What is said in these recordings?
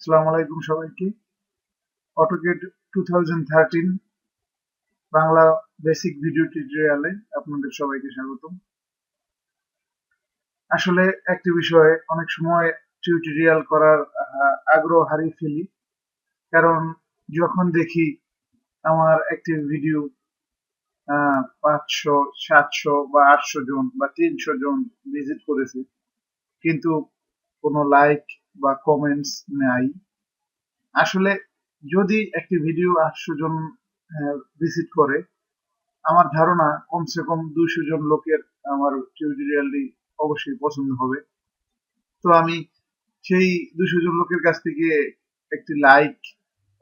আসসালামু আলাইকুম সবাইকে। AutoCAD to Bangla basic video টিউটোরিয়ালে আপনাদের সবাইকে স্বাগতম। আসলে একটি বিষয়ে অনেক সময় টিউটোরিয়াল করার আগ্রহ হারিয়ে ফেলি। কারণ যখন দেখি আমার একটি ভিডিও পাঁচশো, সাতশো বা আটশো জন বা তিনশো জন ভিজিট করেছে, কিন্তু কোনো লাইক বা কমেন্টস নাই। আসলে যদি একটি ভিডিও আটশো জন ভিজিট করে, আমার ধারণা কমসে কম দুইশো জন লোকের আমার টিউটোরিয়ালটি অবশ্যই পছন্দ হবে। তো আমি সেই দুইশো জন লোকের কাছ থেকে একটি লাইক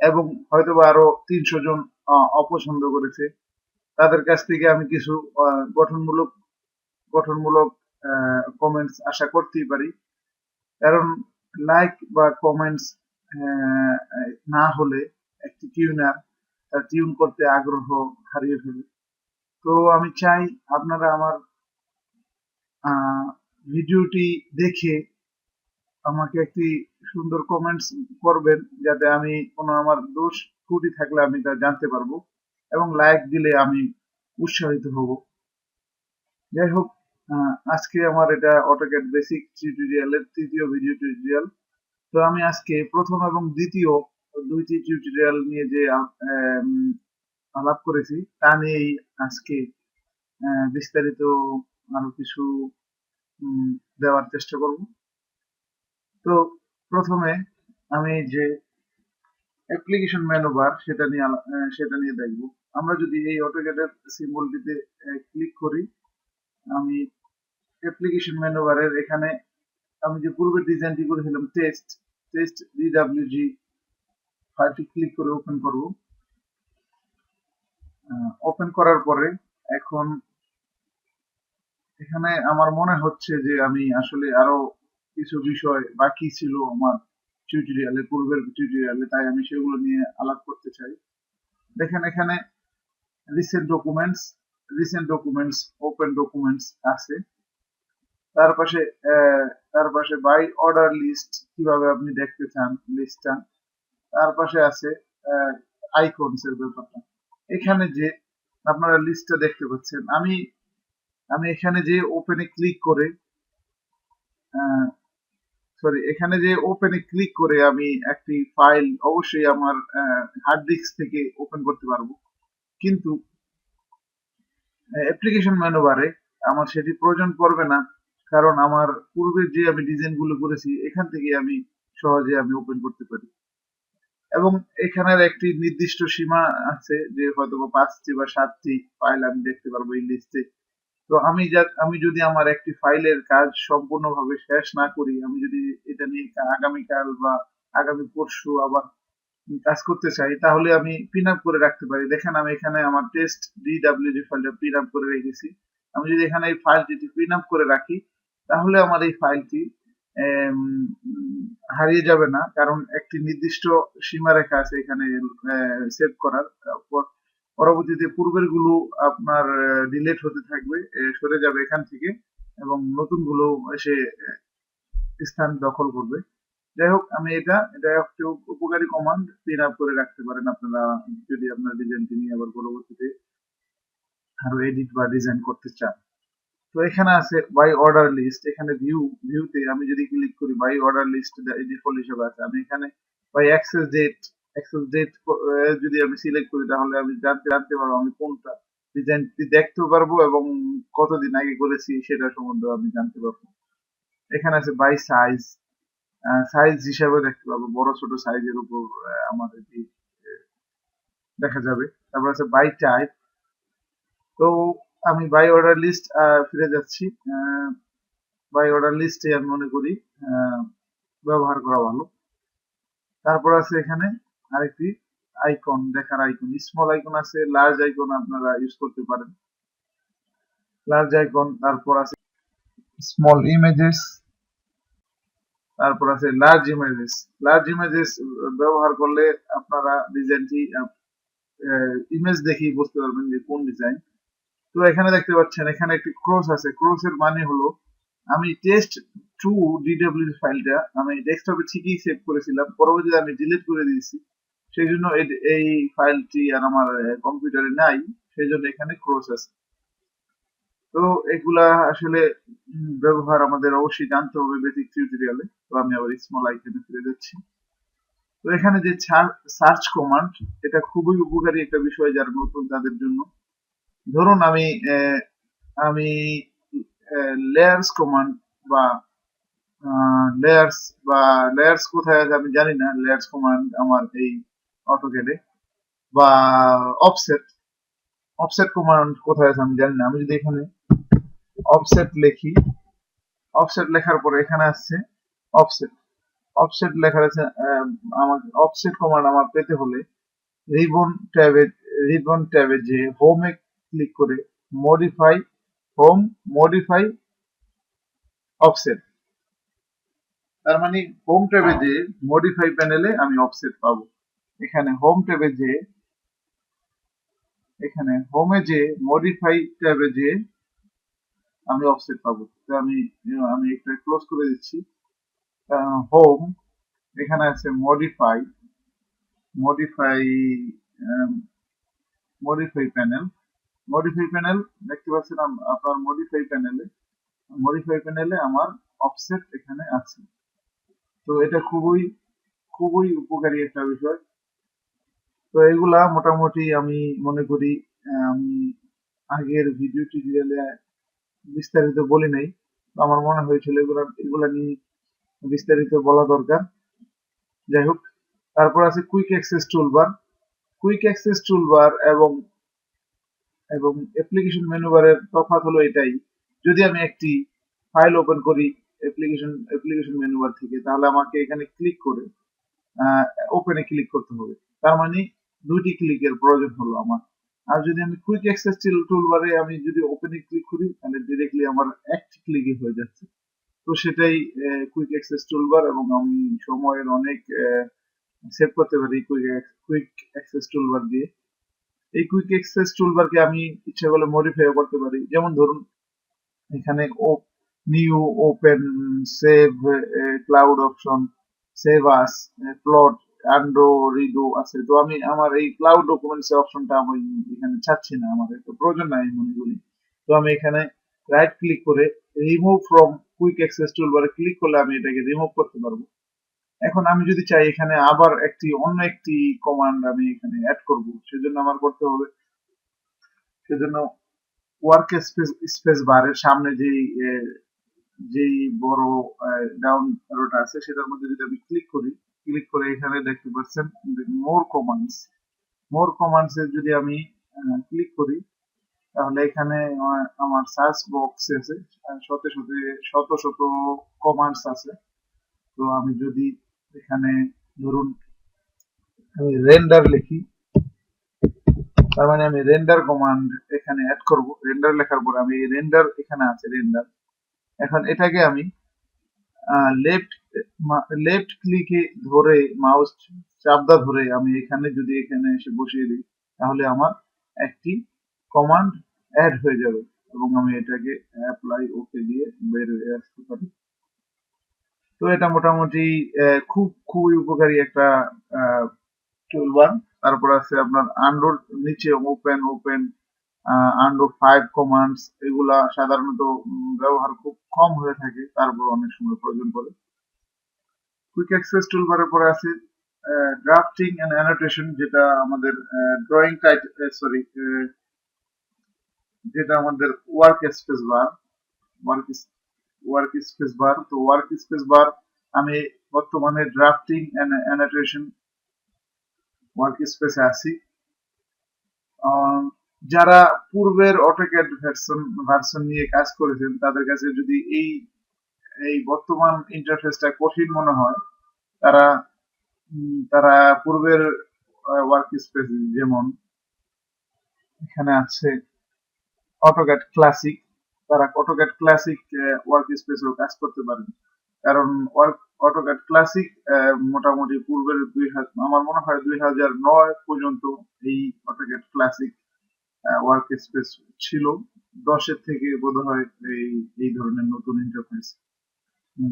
এবং হয়তোবা আরও তিনশো জন অপছন্দ করেছে। তাদের কাছ থেকে আমি কিছু গঠনমূলক গঠনমূলক কমেন্টস আশা করতেই পারি। কারণ লাইক বা কমেন্টস না হলে একটি টিউনার তার টিউন করতে আগ্রহ হারিয়ে ফেলে। তো আমি চাই আপনারা আমার ভিডিওটি দেখে আমাকে একটি সুন্দর কমেন্টস করবেন যাতে আমি কোনো আমার দোষ ত্রুটি থাকলে আমি তা জানতে পারব এবং লাইক দিলে আমি উৎসাহিত হব। যাই হোক আজকে আমার এটা অটোক্যাড বেসিক টিউটোরিয়ালের তৃতীয় ভিডিও টিউটোরিয়াল তো আমি আজকে প্রথম এবং দ্বিতীয় দুইটি টিউটোরিয়াল নিয়ে যে আলাপ করেছি, তা নিয়েই আজকে বিস্তারিত আরও কিছু দেওয়ার চেষ্টা করব। তো প্রথমে আমি যে অ্যাপ্লিকেশন বার সেটা নিয়ে সেটা নিয়ে দেখব। আমরা যদি এই অটোক্যাডের সিম্বলটিতে ক্লিক করি আমি অ্যাপ্লিকেশন বারের এখানে আমি যে পূর্বের ডিজাইনটি করেছিলাম টেস্ট টেস্ট ডিডাব্লিউজি ফাইলটি ক্লিক করে ওপেন করব। ওপেন করার পরে এখন এখানে আমার মনে হচ্ছে যে আমি আসলে আরও কিছু বিষয় বাকি ছিল আমার টিউটোরিয়ালে পূর্বের টিউটোরিয়ালে তাই আমি সেগুলো নিয়ে আলাপ করতে চাই। দেখেন এখানে recent documents recent documents open documents আছে। তার পাশে তার পাশে বাই অর্ডার লিস্ট কীভাবে আপনি দেখতে চান লিস্টটা তার পাশে আছে আইকনস এর ব্যাপারটা। এখানে যে আপনারা লিস্টটা দেখতে পাচ্ছেন, আমি আমি এখানে যে ওপেনে ক্লিক করে সরি এখানে যে ওপেনে ক্লিক করে আমি একটি ফাইল অবশ্যই আমার হার্ড ডিস্ক থেকে ওপেন করতে পারব। কিন্তু অ্যাপ্লিকেশন বারে আমার সেটি প্রয়োজন পড়বে না, কারণ আমার পূর্বে যে আমি ডিজাইনগুলো করেছি, এখান থেকে আমি সহজে আমি ওপেন করতে পারি। এবং এখানের একটি নির্দিষ্ট সীমা আছে যে হয়তো পাঁচটি বা সাতটি ফাইল আমি দেখতে পারব এই লিস্টে তো আমি যা, আমি যদি আমার একটি ফাইলের কাজ সম্পূর্ণভাবে শেষ না করি, আমি যদি এটা নিয়ে আগামীকাল বা আগামী পরশু আবার কাজ করতে চাই, তাহলে আমি পিন আপ করে রাখতে পারি। দেখেন আমি এখানে আমার টেস্ট ডিডাব্লিউজি ফাইলটা পিন আপ করে রেখেছি। আমি যদি এখানে এই ফাইলটি পিন আপ করে রাখি, তাহলে আমার এই ফাইলটি হারিয়ে যাবে না। কারণ একটি নির্দিষ্ট সীমারেখা আছে এখানে সেভ করার। পর- পরবর্তীতে পূর্বেরগুলো আপনার ডিলেট হতে থাকবে সরে যাবে এখান থেকে এবং নতুনগুলো এসে স্থান দখল করবে। যাই হোক, আমি এটা এটা একটু উপকারী কমান্ড পিন আপ করে রাখতে পারেন আপনারা যদি আপনার ডিজাইনটি নিয়ে আবার পরবর্তীতে আরও এডিট বা ডিজাইন করতে চান। তো এখানে আছে বাই অর্ডার লিস্ট এখানে ভিউ ভিউতে আমি যদি ক্লিক করি বাই অর্ডার লিস্ট ডিফল্ট হিসেবে আছে। আমি এখানে by access date access date যদি আমি সিলেক্ট করি তাহলে আমি জানতে জানতে পারব আমি কোনটা ডিজাইনটি দেখতে পারব এবং কতদিন আগে করেছি সেটা সম্বন্ধে আমি জানতে পারব। এখানে আছে বাই সাইজ সাইজ হিসাবে দেখতে পাবো। বড়, ছোট সাইজের উপর আমার দেখা যাবে। তারপর আছে বাই টাইপ তো আমি বাই অর্ডার লিস্ট ফিরে যাচ্ছি। বাই অর্ডার লিস্টে আমি মনে করি ব্যবহার করা ভালো। তারপর আছে এখানে আরেকটি আইকন দেখার আইকন স্মল আইকন আছে লার্জ আইকন আপনারা ইউজ করতে পারেন। লার্জ আইকন তারপর আছে স্মল ইমেজেস তারপর আছে লার্জ ইমেজেস লার্জ ইমেজেস ব্যবহার করলে আপনারা ডিজাইনটি ইমেজ দেখেই বুঝতে পারবেন যে কোন ডিজাইন তো এখানে দেখতে পাচ্ছেন, এখানে একটি ক্রস আছে। ক্রস এর মানে হলো, আমি টেস্ট টু ডিডব্লিউ ফাইলটা আমি ডেস্কটপে ঠিকই সেভ করেছিলাম, পরবর্তীতে আমি ডিলিট করে দিয়েছি। সেই জন্য এই ফাইলটি আর আমার কম্পিউটারে নাই, সেই জন্য এখানে ক্রস আছে। তো এগুলা আসলে ব্যবহার আমাদের অবশ্যই জানতে হবে বেসিক টিউটোরিয়ালে তো আমি আবার স্মল আইকনে ফিরে যাচ্ছি। তো এখানে যে সার্চ কমান্ড এটা খুবই উপকারী একটা বিষয় যার নতুন তাদের জন্য। ধরুন আমি আমি লেয়ার্স কমান্ড বা লেয়ার্স বা লেয়ার্স কোথায় আছে আমি জানি না। লেয়ার্স কমান্ড আমার এই অটোকেডে বা অফসেট অফসেট কমান্ড কোথায় আছে আমি জানি না। আমি যদি এখানে অফসেট লিখি। অফসেট লেখার পরে এখানে আসছে অফসেট অফসেট লেখার আছে আমার অফসেট কমান্ড আমার পেতে হলে রিবন ট্যাবে রিবন ট্যাবে যে হোমে ক্লিক করে মডিফাই হোম মডিফাই অফসেট তার মানে হোম ট্যাবে যে মডিফাই প্যানেলে আমি অফসেট পাবো। এখানে হোম ট্যাবে যে, এখানে হোমে যে মডিফাই ট্যাবে যে আমি অফসেট পাবো। আমি আমি একটা ক্লোজ করে দিচ্ছি। হোম এখানে আছে modify modify modify panel modify panel দেখতে পাচ্ছেন আপনার মডিফাই প্যানেলে মডিফাই প্যানেলে আমার অফসেট এখানে আছে। তো এটা খুবই খুবই উপকারী একটা বিষয়। তো এগুলা মোটামুটি আমি মনে করি আমি আগের ভিডিও টিউটোরিয়ালে বিস্তারিত বলি নাই। আমার মনে হয়েছিল এগুলা এগুলা নিয়ে বিস্তারিত বলা দরকার। যাই হোক, তারপর আছে quick access toolbar quick access toolbar এবং এবং অ্যাপ্লিকেশন মেনু বারের তফাৎ হলো এটাই। যদি আমি একটি ফাইল ওপেন করি অ্যাপ্লিকেশন অ্যাপ্লিকেশন মেনু বার থেকে, তাহলে আমাকে এখানে ক্লিক করে ওপেনে ক্লিক করতে হবে। তার মানে দুইটি ক্লিকের প্রয়োজন হলো আমার। আর যদি আমি কুইক অ্যাক্সেস টুল টুলবারে আমি যদি ওপেনে ক্লিক করি, তাহলে ডিরেক্টলি আমার একটি ক্লিকে হয়ে যাচ্ছে। তো সেটাই কুইক অ্যাক্সেস টুলবার এবং আমি সময়ের অনেক সেভ করতে পারি কুইক কুইক অ্যাক্সেস টুলবার দিয়ে। এই কুইক অ্যাক্সেস টুলবারকে আমি ইচ্ছা করলে মডিফাই করতে পারি। যেমন ধরুন, এখানে ও new open save cloud option save as plot undo redo আছে। তো আমি আমার এই ক্লাউড ডকুমেন্টস অপশনটা আমি এখানে চাচ্ছি না আমার তো প্রয়োজন নাই মনে করি। তো আমি এখানে রাইট ক্লিক করে রিমুভ ফ্রম কুইক অ্যাক্সেস টুলবারে ক্লিক করলে আমি এটাকে রিমুভ করতে পারব। এখন আমি যদি চাই এখানে আবার একটি অন্য একটি কমান্ড আমি এখানে অ্যাড করব সেজন্য আমার করতে হবে সেজন্য ওয়ার্ক স্পেস স্পেস বারের সামনে আহ, যেই বড় ডাউন অ্যারোটা আছে সেটার মধ্যে যদি আমি ক্লিক করি ক্লিক করে এখানে দেখতে পাচ্ছেন মোর কমান্ডস মোর কমান্ডস যদি আমি ক্লিক করি, তাহলে এখানে আমার সার্চ বক্স আছে শত শত শত শত কমান্ডস আছে। তো আমি যদি এখানে ধরুন, আমি রেন্ডার লিখি, তার মানে আমি রেন্ডার কমান্ড এখানে অ্যাড করব। রেন্ডার লেখার পর আমি রেন্ডার এখানে আছে রেন্ডার এখন এটাকে আমি লেফট লেফট ক্লিকে ধরে মাউস চাপদা ধরে আমি এখানে যদি এখানে এসে বসিয়ে দিই, তাহলে আমার একটি কমান্ড অ্যাড হয়ে যাবে এবং আমি এটাকে অ্যাপ্লাই ওকে দিয়ে বের হয়ে আসতে পারি। তো এটা মোটামুটি খুব, খুবই উপকারী একটা টুলবার তারপর আছে আপনার আন্ডোর নিচে open open undo five commands এগুলা সাধারণত ব্যবহার খুব কম হয়ে থাকে, তারপর অনেক সময় প্রয়োজন পড়ে। কুইক অ্যাক্সেস টুলবারের পরে আছে ড্রাফটিং এন্ড অ্যানোটেশন যেটা আমাদের ড্রয়িং টাইট সরি যেটা আমাদের workspace bar work workspace bar তো ওয়ার্ক স্পেস বার আমি বর্তমানে ড্রাফটিং এন্ড অ্যানোটেশন ওয়ার্ক স্পেসে আছি। যারা পূর্বের অটোক্যাড ভার্সন ভার্সন নিয়ে কাজ করেছেন, তাদের কাছে যদি এই এই বর্তমান ইন্টারফেসটা কঠিন মনে হয়, তারা তারা পূর্বের ওয়ার্ক স্পেস যেমন এখানে আছে অটোক্যাড ক্লাসিক তারা অটোক্যাড ক্লাসিক ওয়ার্ক স্পেসেও কাজ করতে পারেন। কারণ ওয়ার্ক অটোক্যাড ক্লাসিক মোটামুটি পূর্বের দুই হাজার আমার মনে হয় দুই হাজার নয় পর্যন্ত এই অটোক্যাড ক্লাসিক ওয়ার্ক স্পেস ছিল। দশের থেকে বোধ হয় এই এই ধরনের নতুন ইন্টারফেস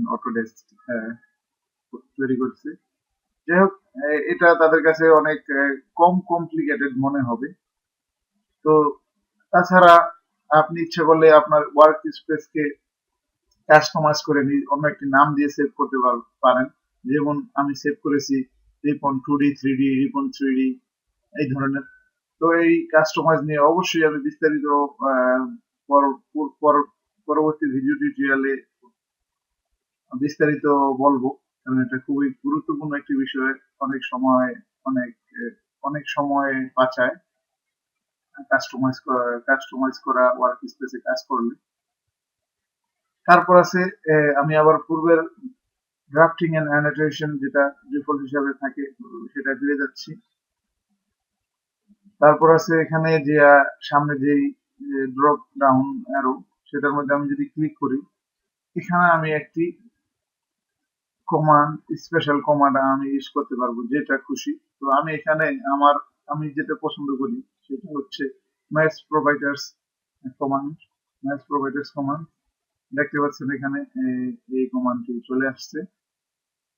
অটোডেস্ক তৈরি করছে। যাই হোক এটা তাদের কাছে অনেক কম কমপ্লিকেটেড মনে হবে। তো তাছাড়া আপনি ইচ্ছে করলে আপনার ওয়ার্ক স্পেসকে কাস্টমাইজ করে অন্য একটি নাম দিয়ে সেভ করতে পার- পারেন। যেমন আমি সেভ করেছি ribbon two D three D ribbon three D এই ধরনের তো এই কাস্টমাইজ নিয়ে অবশ্যই আমি বিস্তারিত পরবর্তী ভিডিও টিউটোরিয়ালে বিস্তারিত বলব। কারণ এটা খুবই গুরুত্বপূর্ণ একটি বিষয়। অনেক সময়, অনেক অনেক সময় বাঁচায়। কাস্টমাইজ কাস্টমাইজ করা ওয়ার্ক স্পেসে কাজ করলে। তারপর আছে আমি আবার পূর্বের ড্রাফটিং এন্ড অ্যানোটেশন যেটা ডিফল্ট হিসাবে থাকে, সেটা ফিরে যাচ্ছি। তারপর আছে এখানে যে সামনে যেই ড্রপ ডাউন অ্যারো সেটার মধ্যে আমি যদি ক্লিক করি, এখানে আমি একটি কমান্ড স্পেশাল কমান্ড আমি ইউজ করতে পারব, যেটা খুশি। তো আমি এখানে আমার, আমি যেটা পছন্দ করি, সেটা হচ্ছে match providers command match providers command দেখতে পাচ্ছেন এখানে এই- কমান্ডটি চলে আসছে।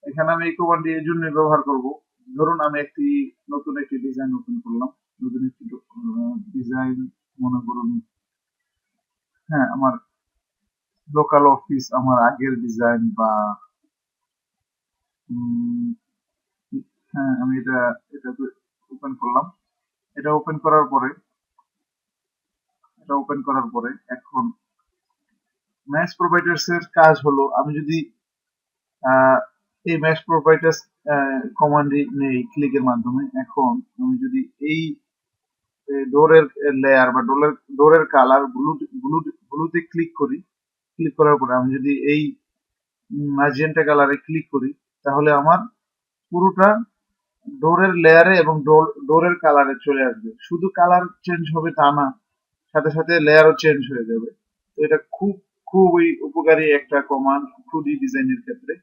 এখানে আমি এই কমান্ডটি এই জন্য ব্যবহার করব। ধরুন আমি একটি নতুন একটি ডিজাইন ওপেন করলাম। নতুন একটি ডিজাইন মনে করুন। হ্যাঁ আমার লোকাল অফিস আমার আগের ডিজাইন বা হ্যাঁ আমি এটা এটা ওপেন করলাম। এটা ওপেন করার পরে, এটা ওপেন করার পরে এখন ম্যাচ প্রোভাইডার্স এর কাজ হলো, আমি যদি এই ম্যাচ প্রোভাইডার্স কমান্ডে নেই ক্লিকের মাধ্যমে, এখন আমি যদি এই ডোরের লেয়ার বা ডোরের ডোরের কালার ব্লু ব্লু ব্লুতে ক্লিক করি ক্লিক করার পরে আমি যদি এই ম্যাজেন্টা কালারে ক্লিক করি, তাহলে আমার পুরোটা ডোরের লেয়ারে এবং ডোরের কালারে চলে আসবে। শুধু কালার চেঞ্জ হবে তা না, সাথে সাথে লেয়ারও চেঞ্জ হয়ে যাবে। তো এটা খুব, খুবই উপকারী একটা কমান্ড টু ডিজাইনের ক্ষেত্রে।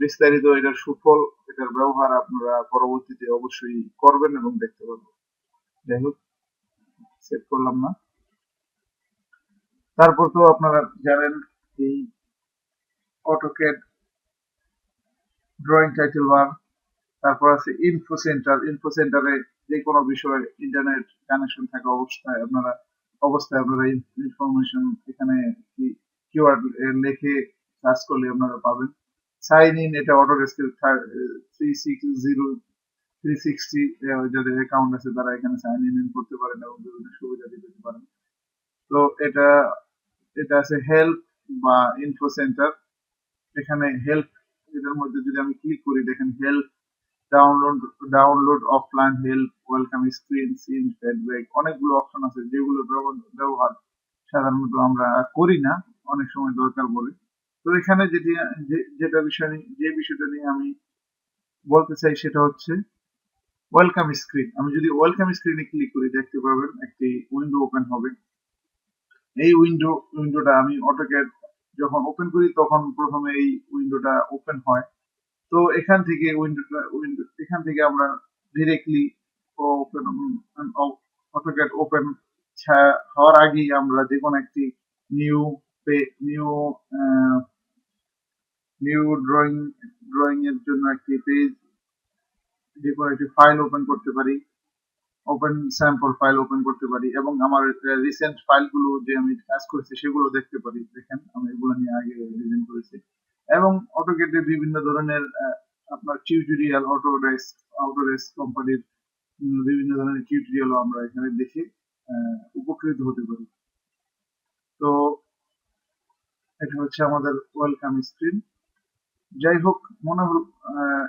বিস্তারিত এটার সুফল, এটার ব্যবহার আপনারা পরবর্তীতে অবশ্যই করবেন এবং দেখতে পাবেন। যাই হোক। করলাম না। তারপর তো আপনারা জানেন এই অটোক্যাড ড্রয়িং টাইটেল বার তারপর আছে ইনফো সেন্টার ইনফো সেন্টারে যে কোনো বিষয়ে ইন্টারনেট কানেকশন থাকা অবস্থায় আপনারা অবস্থায় আপনারা ইনফরমেশন এখানে কিওয়ার্ড লিখে সার্চ করলে আপনারা পাবেন। সাইন ইন এটা auto rescale three six zero three sixty যাদের অ্যাকাউন্ট আছে, তারা এখানে সাইন ইন করতে পারেন এবং বিভিন্ন সুবিধা পারেন তো এটা এটা আছে হেল্প বা ইনফো সেন্টার এখানে হেল্প এটার মধ্যে যদি আমি ক্লিক করি, দেখেন help download download offline help welcome screen send feedback অনেকগুলো অপশন আছে, যেগুলো ব্যবহার সাধারণত আমরা করি না, অনেক সময় দরকার পড়ে। তো এখানে যেটি যেটা বিষয় যে বিষয়টা নিয়ে আমি বলতে চাই, সেটা হচ্ছে ওয়েলকাম স্ক্রিন। আমি যদি ওয়েলকাম স্ক্রিনে ক্লিক করি, দেখতে পাবেন একটি উইন্ডো ওপেন হবে। এই উইন্ডো, উইন্ডোটা আমি অটোক্যাড যখন ওপেন করি, তখন প্রথমে এই উইন্ডোটা ওপেন হয়। তো এখান থেকে উইন্ডোটা, উইন্ডো, এখান থেকে আমরা ডিরেক্টলি ওপেন অটোক্যাড ওপেন হওয়ার আগেই আমরা যে কোনো একটি নিউ পে নিউ নিউ ড্রয়িং ড্রয়িং এর জন্য একটি পেজ যে কোনো একটি ফাইল ওপেন করতে পারি ওপেন স্যাম্পল ফাইল ওপেন করতে পারি এবং আমার রিসেন্ট ফাইলগুলো যে আমি কাজ করেছি সেগুলো দেখতে পারি। দেখেন, আমি এগুলো নিয়ে আগে ডিজাইন করেছি। এবং অটোকেটে বিভিন্ন ধরনের আপনার টিউটোরিয়াল অটোডেস অটোডেস কোম্পানির বিভিন্ন ধরনের টিউটোরিয়ালও আমরা এখানে দেখে উপকৃত হতে পারি। তো এটা হচ্ছে আমাদের ওয়েলকাম স্ক্রিন যাই হোক, মনে হল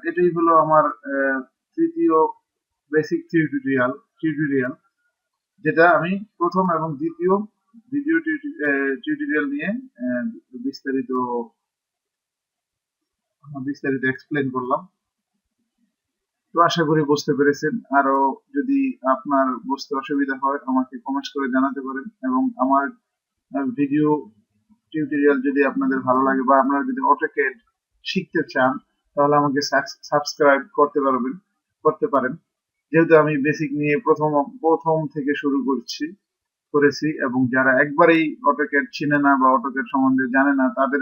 এটাই হলো আমার তৃতীয় বেসিক টিউটোরিয়াল টিউটোরিয়াল যেটা আমি প্রথম এবং দ্বিতীয় ভিডিও টিউটোরিয়াল নিয়ে বিস্তারিত বিস্তারিত এক্সপ্লেন করলাম। তো আশা করি বুঝতে পেরেছেন। আরও যদি আপনার বুঝতে অসুবিধা হয়, আমাকে কমেন্টস করে জানাতে পারেন এবং আমার ভিডিও টিউটোরিয়াল যদি আপনাদের ভালো লাগে বা আপনারা যদি অটোক্যাড শিখতে চান, তাহলে আমাকে সাবস্ক্রাইব করতে পারবেন। করতে পারেন। যেহেতু আমি বেসিক নিয়ে প্রথম প্রথম থেকে শুরু করছি, করেছি এবং যারা একবারেই অটোক্যাড চিনে না বা অটোক্যাড সম্বন্ধে জানে না, তাদের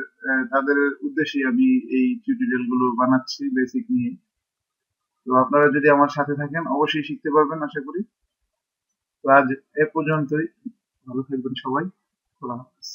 তাদের উদ্দেশ্যে আমি এই টিউটোরিয়ালগুলো বানাচ্ছি বেসিক নিয়ে। তো আপনারা যদি আমার সাথে থাকেন, অবশ্যই শিখতে পারবেন, আশা করি। তো আজ এ পর্যন্তই। ভালো থাকবেন সবাই। খোলা হাফেজ।